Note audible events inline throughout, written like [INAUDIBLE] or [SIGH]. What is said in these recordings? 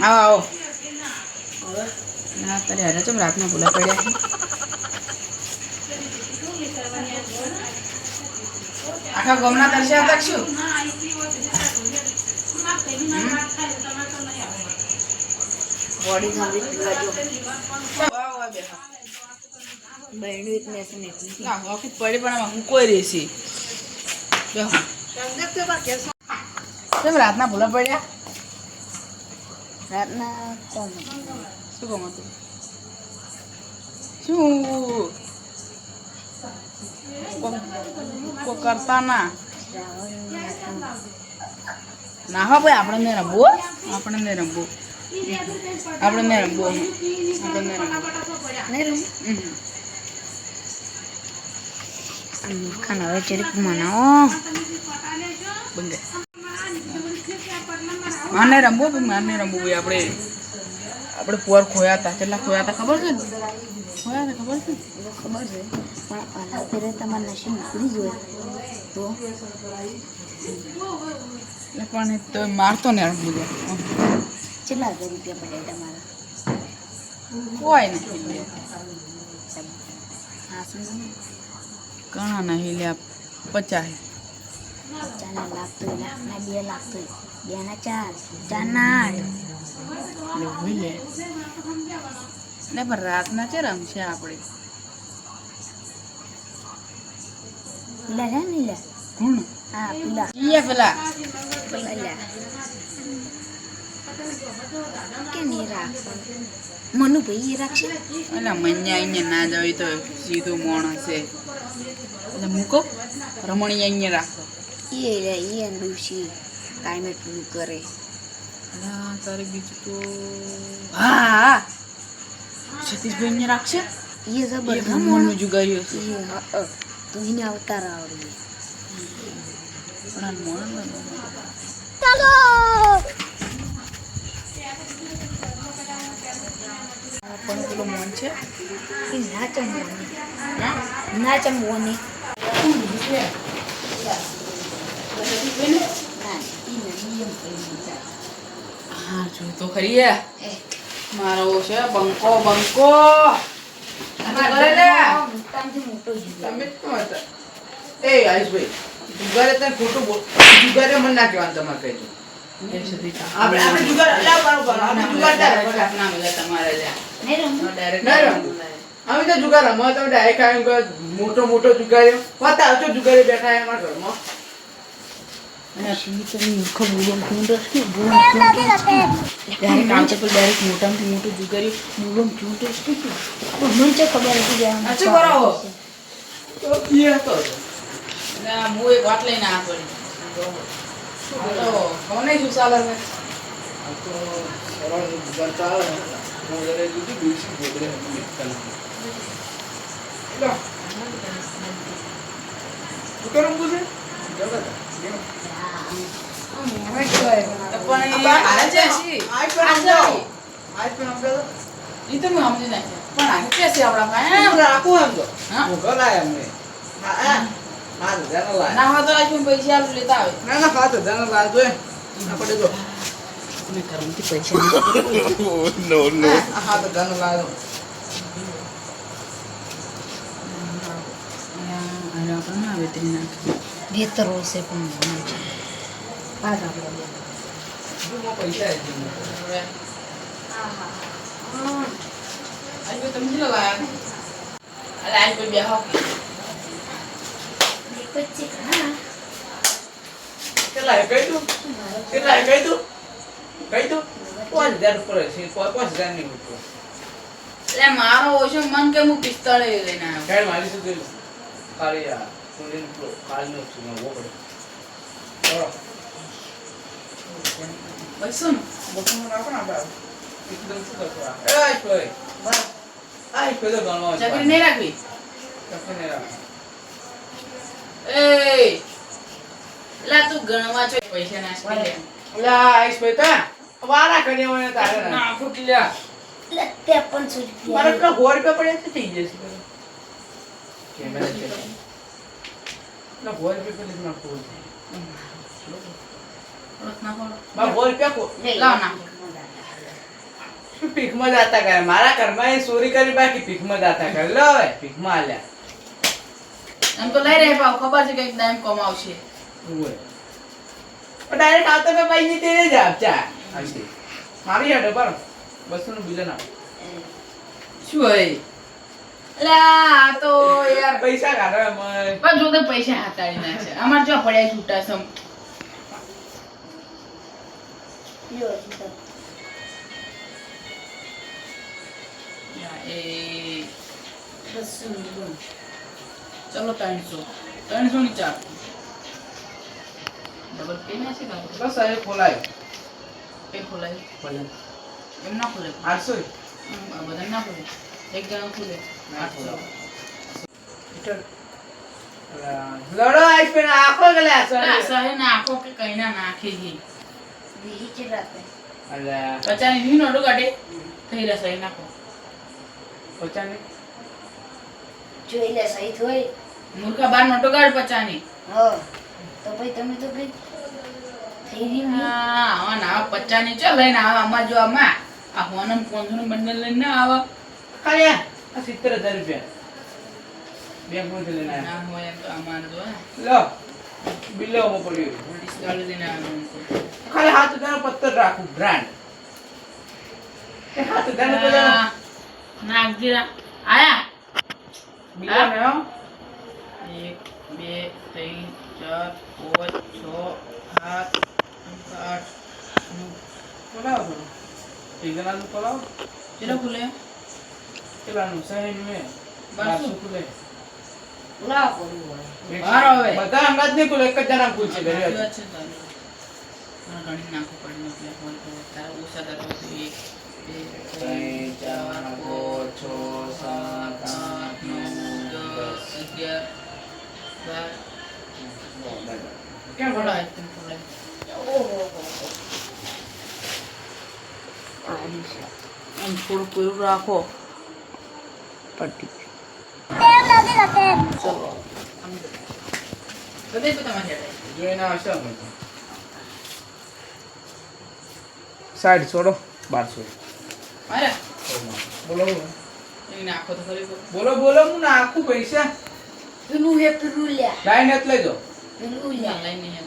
આવો ના તારે હારે ચમ રાતના ભૂલા પડ્યા આખા ગમના દર્શન તક બોડી. બહેનું એક મેસન ના હોકી પડી પણ હું કોઈ કેમ રાતના ભૂલા પડ્યા? રાતના શું કહું હતું શું? કરતા ના. ના હો ભાઈ આપણે ને રમવો આપણે ને રમવો. આપણે ને રમવો. આપણે ને રમવો હમ. ખાના હવે જરીક મનાવો માને રમવો ભાઈ માને રમવું ભાઈ આપણે આપણે પોર ખોયા હતા કેટલા ખોયા હતા ખબર છે ને ખોયા હતા ખબર છે? ખબર છે પણ આના ફેરે તમારે નશી નીકળી જોઈએ તો પણ તો મારતો ને રમવું દે કેટલા હજાર રૂપિયા પડ્યા તમારા કોઈ નહીં ઘણા ના હિલ્યા પચાસ ચાના લાખ તો લાખના બે લાખ તો ના ચાર ચાર ના આઠ. લે ને પણ રાતના છે રમશે આપણે પેલા છે ને લે. કોણ? હા પેલા. ઈએ પેલા. પેલા. કે નહીં રાખ? મનુ ભાઈ રાખશે? એટલે મન્યા અહીંયા ના જવી તો સીધું મોણ હશે. એટલે મૂકો રમણીયા અહીંયા રાખો. એ એ અંડુશી કાયમ એટલું કરે. અલા, તારે બીજું તો હા. હા સતીશભાઈ અહીંયા રાખશે? એ જબર રમણનું જુગાર્યું છે એ તો એને અવતાર આવડે. પણ આ મોણ ન ચાલો! પણ પેલો મોણ છે. એ ના ચમવાની ના. હા? જો તો ખરી મારો છે બંકો બંકો. તમે? એ આયુષભાઈ જુગારે તને ખોટું બોલ જુગારે મને ના કહેવાનું તમારે કહેજો. આપણે આપણે જુગાર આપણે જુગાર તમારે લ્યા. અમે તો જુગાર રમવા તો ડાયરેક્ટ કહો, મોટો મોટો જુગારી પતા આવજો જુગારી બેઠા એમાં ઘરમાં. જુગાર્યું લઈને હું જયારે જુદી બીજી ગોદરે હતી કલાક. લો. જુગાર રમવું છે? જવા દે. ગેમ. તો પણ એ હારે છે શી? સમજાવો. ઈ તો હું તો. ના પૈસા લેતા આવે ના, ના, પાંચ હજારનો લાય તો એ. આપણે જો. તમે ઘરમાંથી પૈસા no, no. [LAUGHS] આ હાથ હજારનો લાય તો. અને આપણે ના વેતરી છે પણ છે પાછા આપણે બે. પૈસા આવી તમે લાયા કોઈ બેહો કેટલા કહી દઉં? કેટલા કહી દઉં? કહી દઉં? પાંચ હજાર ઉપર હશે. પાંચ પાંચ હજારની ઉપર. એટલે મારો ઓછો મન કે હું પિસ્તોલ લઈને આવ્યો ખેડ મારી સુધી ખાલી આ સુંદરીનો પેલો કાળનો સુનો ઊભો પડે. બસો ને બસમાં રાખો ને આપણે. એકદમ શું કરશો આ? ભાઈ. આઈ ભાઈ તો ગણવા જ ચકરી નહીં રાખવી ચકરી નહીં રાખો. એ લા તું ગણવા છો પૈસા નાખી લે આઈશ વારા કર્યા હોય તારે. ના. લ્યા. પણ મારે તો થઈ જશે. કેમેરા છે. બા કો લાવો. ભીખમાં જાતા કરે. મારા ઘરમાં એ ચોરી કરી બાકી પીકમાં જાતા કરે. લો હવે ભીખમાં આલ્યા. એમ તો લઈ રહે ભાવ ખબર છે કે એકદમ કમાવશે. ઓય ડાયરેક્ટ આવતા મેં ની તેરે જ આપચા આંટી મારી હેડો પર બસો નું બિલ ના શું હોય? લા તો યાર. પૈસા કાઢો પણ જો તો પૈસા હાતાળી ના છે અમાર જો પડ્યા છૂટા સમ. ચલો ત્રણસો. ત્રણસો ની ચાર. ડબલ છે? બસ હવે ખોલાય. એ ખોલાય. ભલે એમ ના ખોલે. આઠસો બધા ના ખોલે. એક જણા ખોલે. આઠસો. લડો આઈસ પેન આખો ગલે સહે નાખો કે કઈ ના નાખે છે. બીજી કે આપે? અલ્યા. પચાની ની કાઢે. થઈ રહ્યા સહી નાખો. પચાને જોઈ લે સહી થોય મૂર્ખા બાર નોટો કાઢ પચાની હો. તો ભાઈ તમે તો ભાઈ ને. હા આવા ના પચાની ચો લઈને આવા અમાર જો આમાં. આ હોનમ પોંચસો નું બંડલ લઈને ના આવા. ખાલી આ સિત્તેર હજાર રૂપિયા. બેંકમાંથી લઈને આયા ના હોય તો અમાર જો લો બિલ લેવામાં પડ્યું પોલીસ ગાડી લઈને આવ્યો ખાલી હાથ હજારનો પત્તર રાખું બ્રાન્ડ. હાથ હજારનો પત્તર નાખજે આયા. બિલ ને એક બે ત્રણ ચાર પાંચ છ સાત એક જણાનું ખોલાવો. કેટલો ખુલે કેટલાનું? સાહીઠનું હે. બારસો. ખુલે. ના કરવું હોય. એક- બધા અંગાત નહીં ખુલે, એક જ જણા ઘરે. વાત છે. મને ગણી નાખવું પડે ને એટલે ફોન કરો. તારા ઓછા તારા ઓછા. ત્રણ, ચાર, પાંચ, છ, સાત, આઠ, નવ, દસ. અગિયાર બાર કેમ થોડા ખોલાય? એકદમ થોડા. ઓહો આમ થોડું કોરું રાખો. ચલો આવશે અમે તો. છોડો બારસો બોલો એ નાખો તો ખરી બોલ. બોલો બોલો હું નાખું પૈસા પેલું હે પેલું લાઈન જ લઈ દો પેલું ના, લાઈન નહીં.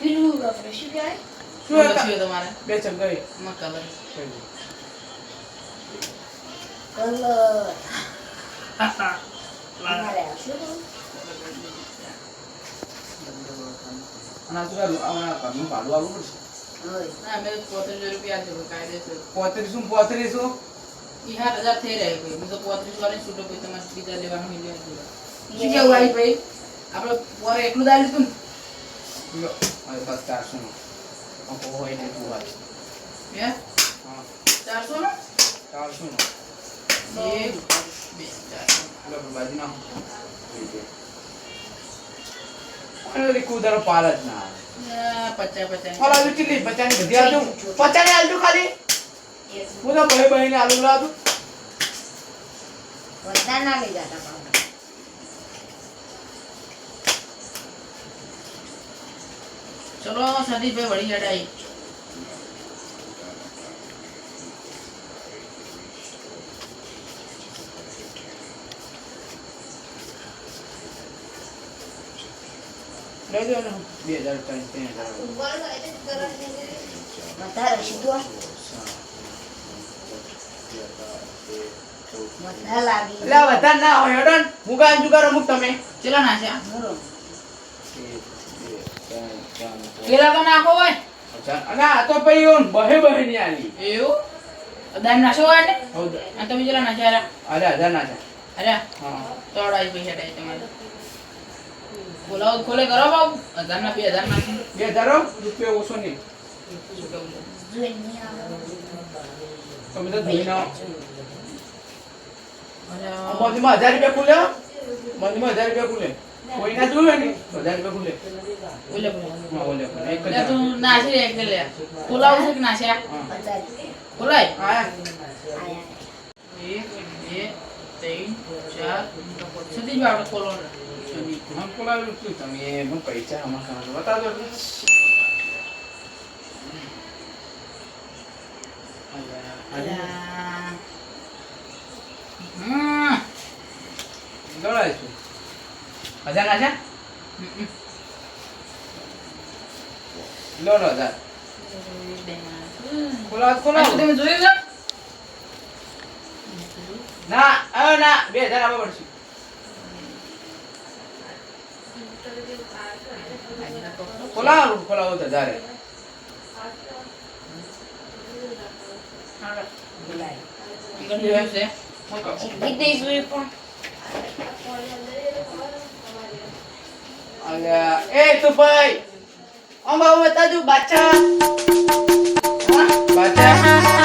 પેલું આપણે શું કહેવાય શું લખ્યું તમારે? બે ચમકાઈ એમાં કલર કલર પોત્રીસ પોત્રીસું હજાર થઈ રહ્યા ભાઈ. હું તો પોત્રીસ વાળી છૂટો ભાઈ તમારે બીજા લેવાનું હોય શું કેવું આવી ભાઈ? આપણે પોરે એટલું દાલ બસ ચારસું નો. હોય ને તું વાત હે ચારસો? નો ચારસું નો. એક બે ચારસો બાજુ ના અને ઓલી પાર જ ના પચાસ પચાસ. આલુ કેટલી પચાની બધી આલુ. પચાની આલુ ખાલી? હું તો ભાઈ બહેને આલુ લાવું. બધા ના લઈ જતા ચલો સંદીપભાઈ વળી ને. બે હજાર હજાર. વધારે સીધો ના હોય હું જુગાર અમુક તમે. ચલો નાખ્યા બરો પેલા તો નાખો હોય. અને આ તો પછી એવું બહે બહે ની આલી. એવું? દામ નાખો હોય ને આ તમે ચલા નાખ્યા અરે હજાર ના છે અરે? હા. તો અઢાઈ પૈસા ડાય તમારે. બોલાવો ખોલે કરો બાબુ. હજાર ના બે હજાર ના બે હજાર રૂપિયા ઓછો નહીં. તમે તો ધોઈ ના અરે, મંદીમાં હજાર રૂપિયા ખુલે મંદીમાં હજાર રૂપિયા ખુલે કોઈ ના જોયું ને? તો ઓલે એક લે તું કે એક બે ત્રણ ચાર. આપણે તમે પૈસા બતાવજો. દોડાય છું. હજાર ના છે? લો લો હજાર ખોલાવ ખોલાવ તમે જોયું છે? ના બે હજાર આપવા પડશે. ખોલાવ ખોલાવ છે. અલ્યા એ તું ભાઈ આમ આવું બતાજો બાચા હા બાચા